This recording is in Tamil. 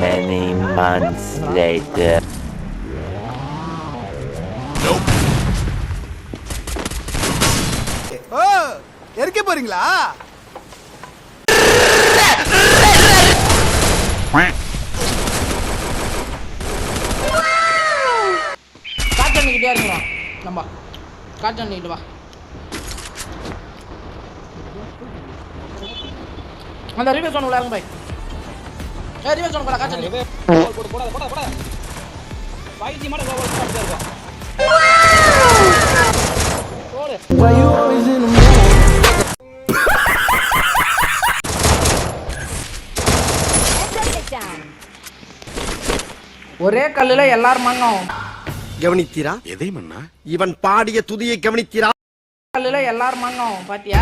Many months later. ஓ எரிக்க போறீங்களா? காற்று அண்ணிக்கிட்டே இருக்குவா நம்ம காற்று அண்ணிக்கிட்டு வா. அந்த ரிவ்யூ சொன்ன உள்ள பாய். ஏ போடு போட்டு இருக்கோம் ஒரே கல்லுல எல்லாரும் மண்ணும். கவனித்தீரா? எதை மன்னா? இவன் பாடிய துதியை கவனித்தீரா? கல்லுல எல்லாரும் மண்ணும் பாத்தியா?